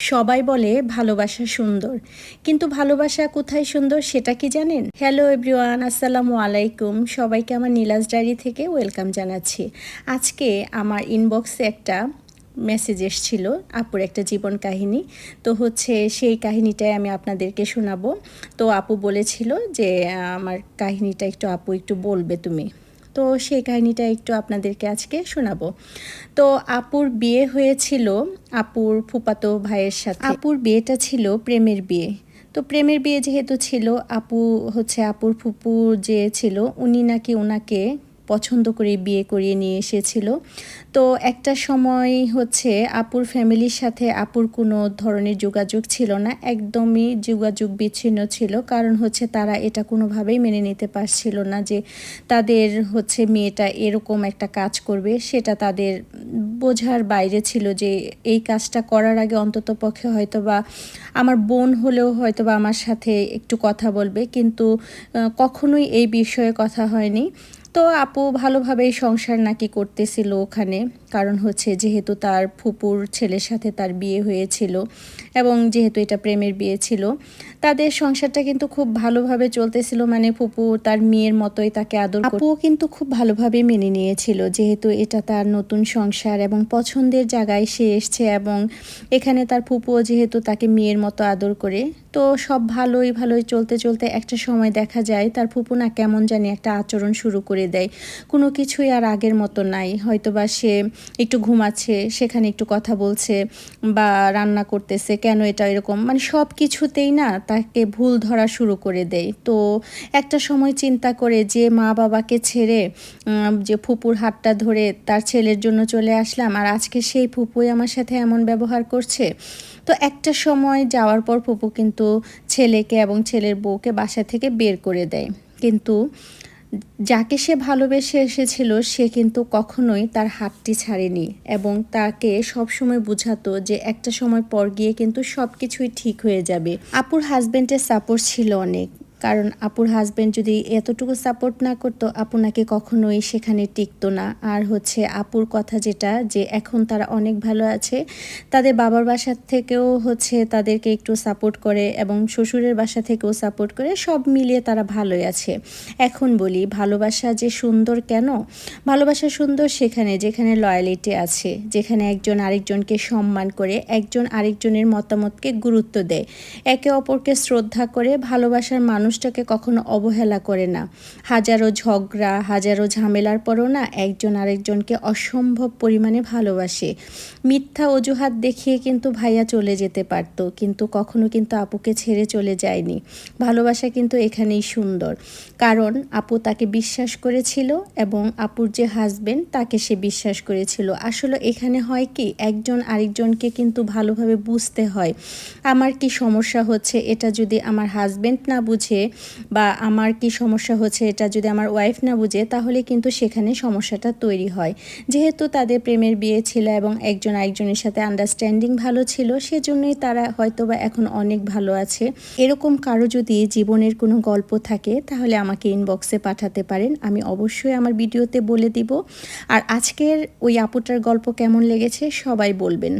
সবাই বলে ভালোবাসা সুন্দর। কিন্তু ভালোবাসা কোথায় সুন্দর সেটা কি জানেন? হ্যালো এভরিওয়ান আসসালামু আলাইকুম। সবাইকে আমার নীলাজ ডায়েরি থেকে ওয়েলকাম জানাচ্ছি। আজকে আমার ইনবক্সে একটা মেসেজ এসছিল আপুর একটা জীবন কাহিনী। তো হচ্ছে সেই কাহিনীটাই আমি আপনাদেরকে শোনাবো। তো আপু বলেছিল যে, আমার কাহিনীটা একটু আপু একটু বলবে তুমি। তো সেই কাহিনিটা একটু আপনাদেরকে আজকে শোনাবো। তো আপুর বিয়ে হয়েছিল আপুর ফুপাতো ভাইয়ের সাথে। আপুর বিয়েটা ছিল প্রেমের বিয়ে। তো প্রেমের বিয়ে যেহেতু ছিল, আপু হচ্ছে আপুর ফুপু যে ছিল, উনি নাকি ওনাকে পছন্দ করে বিয়ে করিয়ে নিয়ে এসেছিল। তো একটা সময় হচ্ছে আপুর ফ্যামিলির সাথে আপুর কোনো ধরনের যোগাযোগ ছিল না, একদমই যোগাযোগ বিচ্ছিন্ন ছিল। কারণ হচ্ছে তারা এটা কোনোভাবেই মেনে নিতে পারছিল না যে তাদের হচ্ছে মেয়েটা এরকম একটা কাজ করবে। সেটা তাদের বোঝার বাইরে ছিল যে এই কাজটা করার আগে অন্তত পক্ষে হয়তো বা আমার বোন হলেও হয়তো বা আমার সাথে একটু কথা বলবে। কিন্তু কখনোই এই বিষয়ে কথা হয়নি। তো আপু ভালোভাবেই সংসার নাকি করতেছিল ওখানে। কারণ হচ্ছে যেহেতু তার ফুপুর ছেলের সাথে তার বিয়ে হয়েছিল এবং যেহেতু এটা প্রেমের বিয়ে ছিল, তাদের সংসারটা কিন্তু খুব ভালোভাবে চলতেছিল। মানে ফুপু তার মেয়ের মতোই তাকে আদর আপুও কিন্তু খুব ভালোভাবে মেনে নিয়েছিল, যেহেতু এটা তার নতুন সংসার এবং পছন্দের জায়গায় সে এসছে এবং এখানে তার ফুপুও যেহেতু তাকে মেয়ের মতো আদর করে। তো সব ভালোই ভালোই চলতে চলতে একটা সময় দেখা যায়, তার ফুপু না কেমন জানি একটা আচরণ শুরু করে দেয়। কোনো কিছুই আর আগের মতো নাই। হয়তো বা সে একটু ঘুমাচ্ছে, সেখানে একটু কথা বলছে বা রান্না করতেছে কেন এটা এরকম? মানে সব কিছুতেই না তাকে ভুল ধরা শুরু করে দেয়। তো একটা সময় চিন্তা করে যে মা বাবাকে ছেড়ে যে ফুপুর হাতটা ধরে তার ছেলের জন্য চলে আসলাম, আর আজকে সেই ফুপুই আমার সাথে এমন ব্যবহার করছে। তো একটা সময় যাওয়ার পর ফুপু কিন্তু ছেলেকে এবং ছেলের বউকে বাসা থেকে বের করে দেয়। কিন্তু যাকে সে ভালোবেসে এসেছিল, সে কিন্তু কখনোই তার হাতটি ছাড়েনি এবং তাকে সবসময় বুঝাতো যে একটা সময় পর গিয়ে কিন্তু সব কিছুই ঠিক হয়ে যাবে। আপুর হাজব্যান্ডের সাপোর্ট ছিল অনেক। কারণ আপুর হাজব্যান্ড যদি এতটুকু সাপোর্ট না করতো, আপনাকে কখনোই সেখানে টিকতো না। আর হচ্ছে আপুর কথা যেটা, যে এখন তারা অনেক ভালো আছে, তাদের বাবার বাসার থেকেও হচ্ছে তাদেরকে একটু সাপোর্ট করে এবং শ্বশুরের বাসা থেকেও সাপোর্ট করে, সব মিলিয়ে তারা ভালোই আছে। এখন বলি, ভালোবাসা যে সুন্দর কেন? ভালোবাসা সুন্দর সেখানে, যেখানে লয়ালিটি আছে, যেখানে একজন আরেকজনকে সম্মান করে, একজন আরেকজনের মতামতকে গুরুত্ব দেয়। একে অপরকে শ্রদ্ধা করে, ভালোবাসার মানুষ মানুষটাকে কখনো অবহেলা করে না। হাজারো ঝগড়া, হাজারো ঝামেলার পরও না একজন আরেকজনকে অসম্ভব পরিমাণে ভালোবাসে। মিথ্যা অজুহাত দেখিয়ে কিন্তু ভাইয়া চলে যেতে পারতো, কিন্তু কখনো কিন্তু আপুকে ছেড়ে চলে যায়নি। ভালোবাসা কিন্তু এখানেই সুন্দর। কারণ আপু তাকে বিশ্বাস করেছিল এবং আপুর যে হাজবেন্ড তাকে সে বিশ্বাস করেছিল। আসলে এখানে হয় কি, একজন আরেকজনকে কিন্তু ভালোভাবে বুঝতে হয়। আমার কি সমস্যা হচ্ছে? এটা যদি আমার হাজবেন্ড না বুঝে বুঝে বা আমার কি সমস্যা হচ্ছে এটা যদি আমার ওয়াইফ না বুঝে, তাহলে কিন্তু সেখানে সমস্যাটা তৈরি হয়। যেহেতু তাদের প্রেমের বিয়ে ছিল এবং একজন আরেকজনের সাথে আন্ডারস্ট্যান্ডিং ভালো ছিল, সেজন্যই তারা হয়তো বা এখন অনেক ভালো আছে। এরকম কারও যদি জীবনের কোনো গল্প থাকে, তাহলে আমাকে ইনবক্সে পাঠাতে পারেন, আমি অবশ্যই আমার ভিডিওতে বলে দিব। আর আজকের ওই আপুটার গল্প কেমন লেগেছে, সবাই বলবেন।